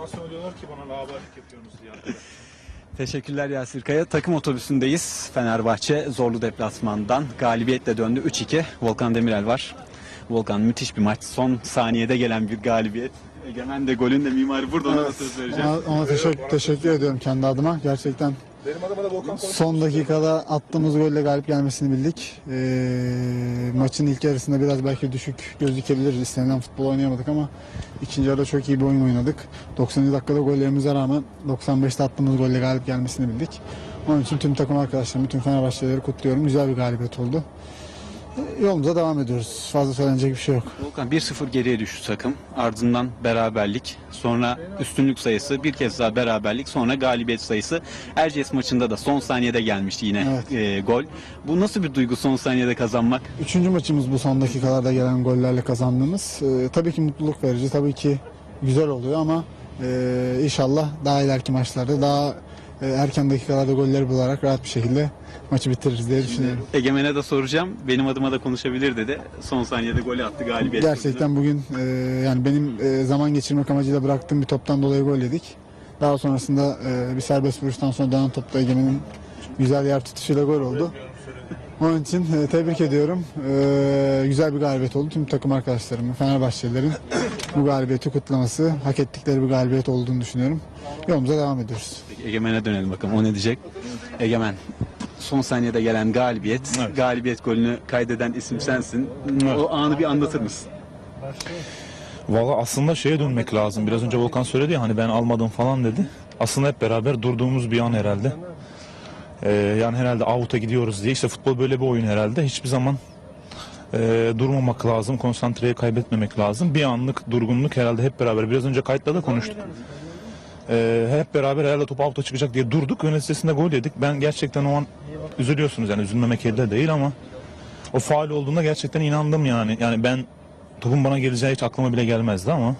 Bana söylüyorlar ki bana laubalilik yapıyorsunuz diye arkadaşlar. Teşekkürler Yasir Kaya. Takım otobüsündeyiz. Fenerbahçe zorlu deplasmandan galibiyetle döndü. 3-2. Volkan Demirel var. Volkan müthiş bir maç. Son saniyede gelen bir galibiyet. Egemen de golün de mimarı burada ona da söz vereceğim. Ona, ona teşekkür, teşekkür ediyorum kendi adıma. Gerçekten Benim adıma da Volkan Konuk. son dakikada attığımız golle galip gelmesini bildik. Ee, maçın ilk yarısında biraz belki düşük gözükebilir. İstenilen futbol oynayamadık ama ikinci yarıda çok iyi bir oyun oynadık. 90. dakikada gollerimize rağmen 95'te attığımız golle galip gelmesini bildik. Onun için tüm takım arkadaşlarımı, bütün Fenerbahçelileri kutluyorum. Güzel bir galibiyet oldu. Yolumuza devam ediyoruz. Fazla söylenecek bir şey yok. Volkan 1-0 geriye düştü takım. Ardından beraberlik, sonra üstünlük sayısı, bir kez daha beraberlik, sonra galibiyet sayısı. Erciyes maçında da son saniyede gelmişti yine Evet. e, gol. Bu nasıl bir duygu son saniyede kazanmak? Üçüncü maçımız bu son dakikalarda gelen gollerle kazandığımız. Ee, tabii ki mutluluk verici, tabii ki güzel oluyor ama e, inşallah daha ileriki maçlarda daha erken dakikalarda golleri bularak rahat bir şekilde maçı bitiririz diye düşünüyorum. Egemen'e de soracağım. Benim adıma da konuşabilir dedi. Son saniyede golü attı galibiyet. Gerçekten bugün e, yani benim e, zaman geçirmek amacıyla bıraktığım bir toptan dolayı gol yedik. Daha sonrasında e, bir serbest vuruştan sonra dönen topta Egemen'in güzel yer tutuşuyla gol oldu. Onun için e, tebrik ediyorum. E, güzel bir galibiyet oldu. Tüm takım arkadaşlarımın, Fenerbahçelilerin bu galibiyeti kutlaması, hak ettikleri bir galibiyet olduğunu düşünüyorum. Yolumuza devam ediyoruz. Peki, Egemen'e dönelim bakalım. O ne diyecek? Egemen. Son saniyede gelen galibiyet, Evet. galibiyet golünü kaydeden isim sensin. O anı bir anlatır mısın? Valla aslında şeye dönmek lazım. Biraz önce Volkan söyledi ya hani ben almadım falan dedi. Aslında hep beraber durduğumuz bir an herhalde. Ee, yani herhalde out'a gidiyoruz diye. İşte futbol böyle bir oyun herhalde. Hiçbir zaman e, durmamak lazım. Konsantreyi kaybetmemek lazım. Bir anlık durgunluk herhalde hep beraber. Biraz önce kayıtla da konuştuk. Ee, hep beraber herhalde top out'a çıkacak diye durduk. Ve neticesinde gol yedik. Ben gerçekten o an üzülüyorsunuz yani üzülmemek elde değil ama o faal olduğunda gerçekten inandım yani. Yani ben topun bana geleceği hiç aklıma bile gelmezdi ama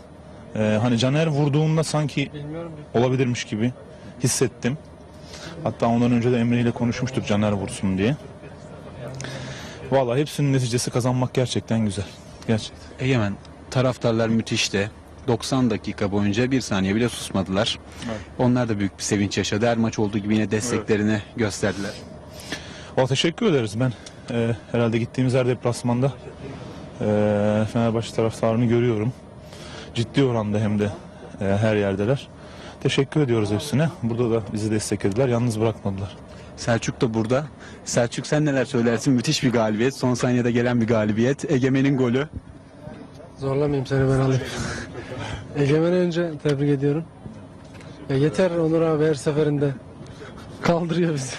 e, hani Caner vurduğunda sanki olabilirmiş gibi hissettim. Hatta ondan önce de Emre ile konuşmuştuk Caner vursun diye. Vallahi hepsinin neticesi kazanmak gerçekten güzel. Gerçekten. Egemen, taraftarlar müthişti. 90 dakika boyunca bir saniye bile susmadılar. Onlar da büyük bir sevinç yaşadı. Her maç olduğu gibi yine desteklerini gösterdiler. Valla teşekkür ederiz. Ben e, herhalde gittiğimiz her deplasmanda e, Fenerbahçe taraftarını görüyorum. Ciddi oranda hem de e, her yerdeler. Teşekkür ediyoruz hepsine. Burada da bizi desteklediler. Yalnız bırakmadılar. Selçuk da burada. Selçuk sen neler söylersin? Müthiş bir galibiyet. Son saniyede gelen bir galibiyet. Egemen'in golü. Zorlamayayım seni ben alayım. Egemen'i önce tebrik ediyorum. Ya yeter Onur abi her seferinde kaldırıyor bizi.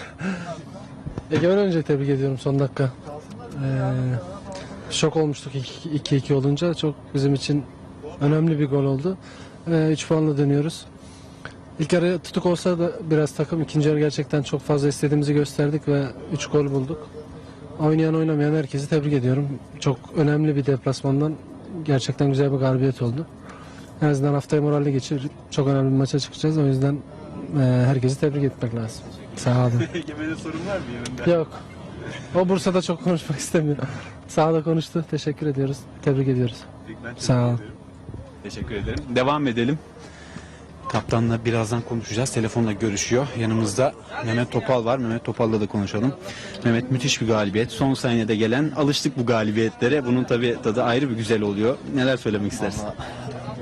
Egemen önce tebrik ediyorum son dakika. Ee, şok olmuştuk 2-2 olunca. Çok bizim için önemli bir gol oldu. Ve 3 puanla dönüyoruz. İlk yarı tutuk olsa da biraz takım ikinci yarı gerçekten çok fazla istediğimizi gösterdik ve 3 gol bulduk. Oynayan oynamayan herkesi tebrik ediyorum. Çok önemli bir deplasmandan gerçekten güzel bir galibiyet oldu. En azından haftayı moralle geçirip çok önemli bir maça çıkacağız. O yüzden e, herkesi tebrik etmek lazım. Sağ olun. Egemen'e sorun var mı yanında? Yok. O Bursa'da çok konuşmak istemiyor. Sağda konuştu. Teşekkür ediyoruz. Tebrik ediyoruz. Sağ ol. Teşekkür ederim. Devam edelim. Kaptanla birazdan konuşacağız. Telefonla görüşüyor. Yanımızda Mehmet Topal var. Mehmet Topal'la da konuşalım. Mehmet müthiş bir galibiyet. Son saniyede gelen alıştık bu galibiyetlere. Bunun tabii tadı ayrı bir güzel oluyor. Neler söylemek istersin?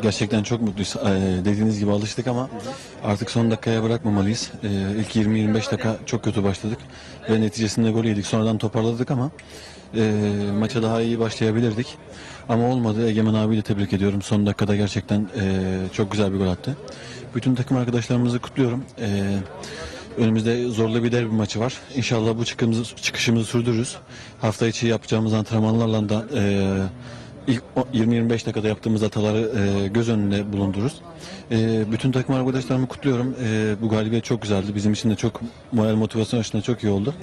Gerçekten çok mutluyuz. Ee, dediğiniz gibi alıştık ama artık son dakikaya bırakmamalıyız. Ee, ilk 20-25 dakika çok kötü başladık ve neticesinde gol yedik. Sonradan toparladık ama e, maça daha iyi başlayabilirdik. Ama olmadı. Egemen abiyi de tebrik ediyorum. Son dakikada gerçekten e, çok güzel bir gol attı. Bütün takım arkadaşlarımızı kutluyorum. Ee, önümüzde zorlu bir derbi maçı var. İnşallah bu çıkışımızı, çıkışımızı sürdürürüz. Hafta içi yapacağımız antrenmanlarla da e, İlk o- 20-25 dakikada yaptığımız hataları e, göz önünde bulundururuz. E, bütün takım arkadaşlarımı kutluyorum. E, bu galibiyet çok güzeldi. Bizim için de çok moral motivasyon açısından çok iyi oldu.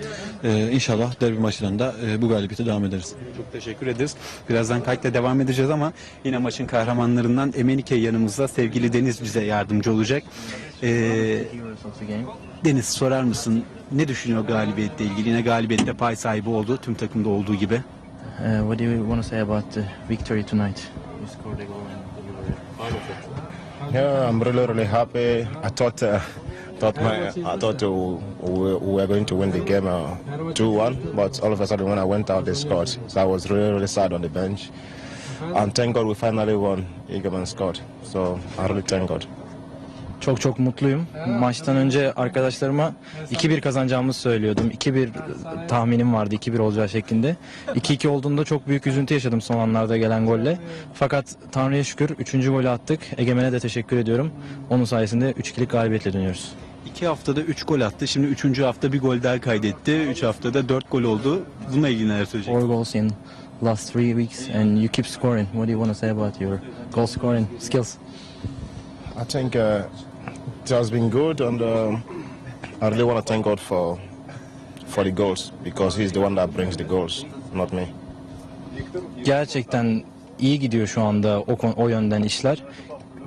E, inşallah derbi maçlarında e, bu galibiyete devam ederiz. Çok teşekkür ederiz. Birazdan kayıtla devam edeceğiz ama yine maçın kahramanlarından Emenike yanımızda. Sevgili Deniz bize yardımcı olacak. Ee, Deniz sorar mısın ne düşünüyor galibiyetle ilgili? Yine galibiyette pay sahibi oldu. Tüm takımda olduğu gibi. Uh, what do you want to say about the victory tonight? You scored a goal and you were part of it. Yeah, I'm really really happy. I thought uh, thought my I thought uh, we, we were going to win the game uh, two one, but all of a sudden when I went out, they scored. So I was really really sad on the bench. And thank God we finally won. Egerman scored. So I really thank God. Çok çok mutluyum. Maçtan önce arkadaşlarıma 2-1 kazanacağımızı söylüyordum. 2-1 tahminim vardı 2-1 olacağı şeklinde. 2-2 olduğunda çok büyük üzüntü yaşadım son anlarda gelen golle. Fakat Tanrı'ya şükür 3. golü attık. Egemen'e de teşekkür ediyorum. Onun sayesinde 3-2'lik galibiyetle dönüyoruz. İki haftada üç gol attı. Şimdi üçüncü hafta bir gol daha kaydetti. Üç haftada dört gol oldu. Bununla ilgili neler söyleyeceksin? Four goals in last three weeks and you keep scoring. What do you want to say about your goal scoring skills? I think uh, it has been good, and um, I really want to thank God for for the goals because He's the one that brings the goals, not me. Gerçekten iyi gidiyor şu anda o, o yönden işler.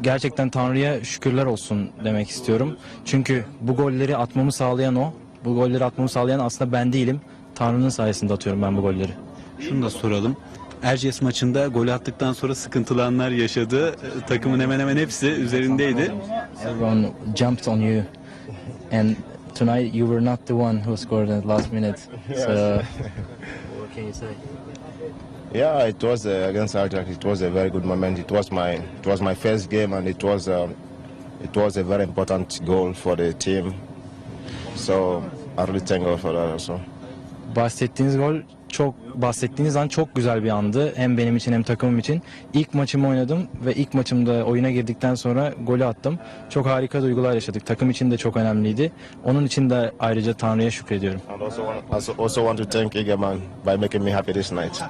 Gerçekten Tanrı'ya şükürler olsun demek istiyorum. Çünkü bu golleri atmamı sağlayan o. Bu golleri atmamı sağlayan aslında ben değilim. Tanrı'nın sayesinde atıyorum ben bu golleri. Şunu da soralım. Erciyes maçında gol attıktan sonra sıkıntılı anlar yaşadı. Takımın hemen hemen hepsi üzerindeydi. Everyone jumped on you. And tonight you were not the one who scored at the last minute. So what can you say? Yeah, it was uh, against Ajax. It was a very good moment. It was my it was my first game, and it was um, it was a very important goal for the team. So I really thank God for that also. Bahsettiğiniz gol çok bahsettiğiniz an çok güzel bir andı. Hem benim için hem takımım için. İlk maçımı oynadım ve ilk maçımda oyuna girdikten sonra golü attım. Çok harika duygular yaşadık. Takım için de çok önemliydi. Onun için de ayrıca Tanrı'ya şükrediyorum. And also want, also, also want to thank Egeman by making me happy this night.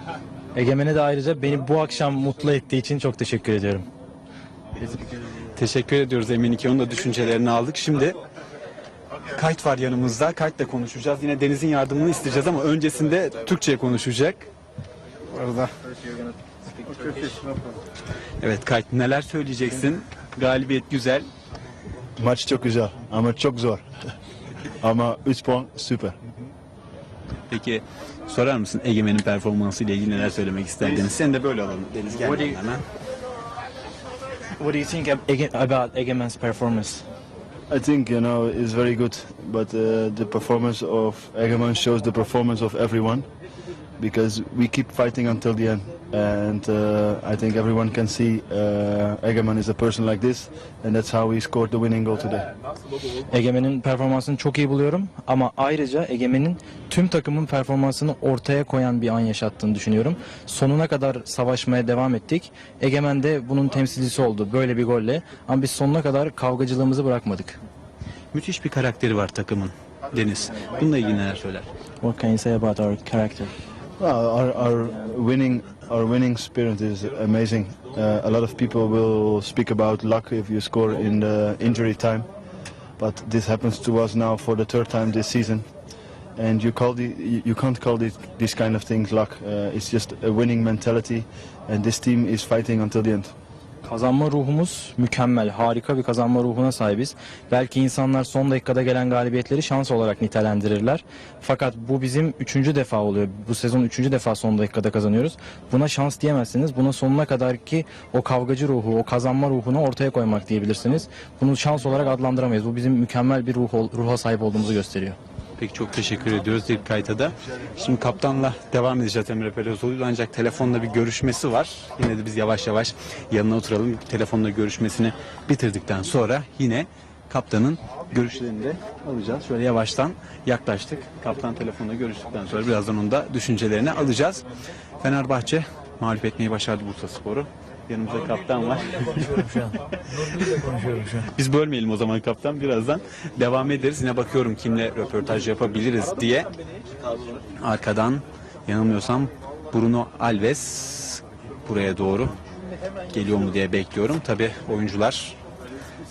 Egemen'e de ayrıca beni bu akşam mutlu ettiği için çok teşekkür ediyorum. Teşekkür ediyoruz Emin ki onun da düşüncelerini aldık. Şimdi Kayıt var yanımızda. Kayıtla konuşacağız. Yine Deniz'in yardımını isteyeceğiz ama öncesinde Türkçe konuşacak. Orada. Evet Kayıt neler söyleyeceksin? Galibiyet güzel. Maç çok güzel ama çok zor. ama 3 puan süper. Peki sorar mısın Egemen'in performansı ile ilgili neler söylemek isterdiniz? Sen de böyle alalım Deniz gel What do you- hemen. What do you think about Egemen's performance? I think you know it's very good, but uh, the performance of Egerman shows the performance of everyone because we keep fighting until the end, and uh, I think everyone can see uh, Egerman is a person like this, and that's how he scored the winning goal today. Egemen'in performansını çok iyi buluyorum ama ayrıca Egemen'in tüm takımın performansını ortaya koyan bir an yaşattığını düşünüyorum. Sonuna kadar savaşmaya devam ettik. Egemen de bunun temsilcisi oldu böyle bir golle ama biz sonuna kadar kavgacılığımızı bırakmadık. Müthiş bir karakteri var takımın Deniz. Bununla ilgili neler söyler? What can you say about our character? Well, our, our winning our winning spirit is amazing. Uh, a lot of people will speak about luck if you score in the injury time, but this happens to us now for the third time this season. And you call the you can't call this, this kind of things luck. Uh, it's just a winning mentality, and this team is fighting until the end. Kazanma ruhumuz mükemmel, harika bir kazanma ruhuna sahibiz. Belki insanlar son dakikada gelen galibiyetleri şans olarak nitelendirirler. Fakat bu bizim üçüncü defa oluyor. Bu sezon üçüncü defa son dakikada kazanıyoruz. Buna şans diyemezsiniz. Buna sonuna kadar ki o kavgacı ruhu, o kazanma ruhunu ortaya koymak diyebilirsiniz. Bunu şans olarak adlandıramayız. Bu bizim mükemmel bir ruh, ruha sahip olduğumuzu gösteriyor. Peki çok teşekkür ediyoruz ilk kayıta da. Şimdi kaptanla devam edeceğiz Emre Belözoğlu ancak telefonla bir görüşmesi var. Yine de biz yavaş yavaş yanına oturalım. Telefonla görüşmesini bitirdikten sonra yine kaptanın görüşlerini de alacağız. Şöyle yavaştan yaklaştık. Kaptan telefonla görüştükten sonra birazdan onun da düşüncelerini alacağız. Fenerbahçe mağlup etmeyi başardı Bursa Sporu. Yanımızda kaptan var. Biz bölmeyelim o zaman kaptan. Birazdan devam ederiz. Yine bakıyorum kimle röportaj yapabiliriz diye. Arkadan yanılmıyorsam Bruno Alves buraya doğru geliyor mu diye bekliyorum. Tabi oyuncular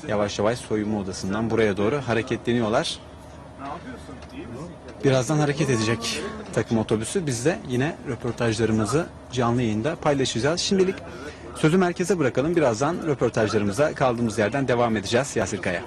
yavaş yavaş soyunma odasından buraya doğru hareketleniyorlar. Birazdan hareket edecek takım otobüsü. Biz de yine röportajlarımızı canlı yayında paylaşacağız. Şimdilik sözü merkeze bırakalım. Birazdan röportajlarımıza kaldığımız yerden devam edeceğiz. Yasir Kaya.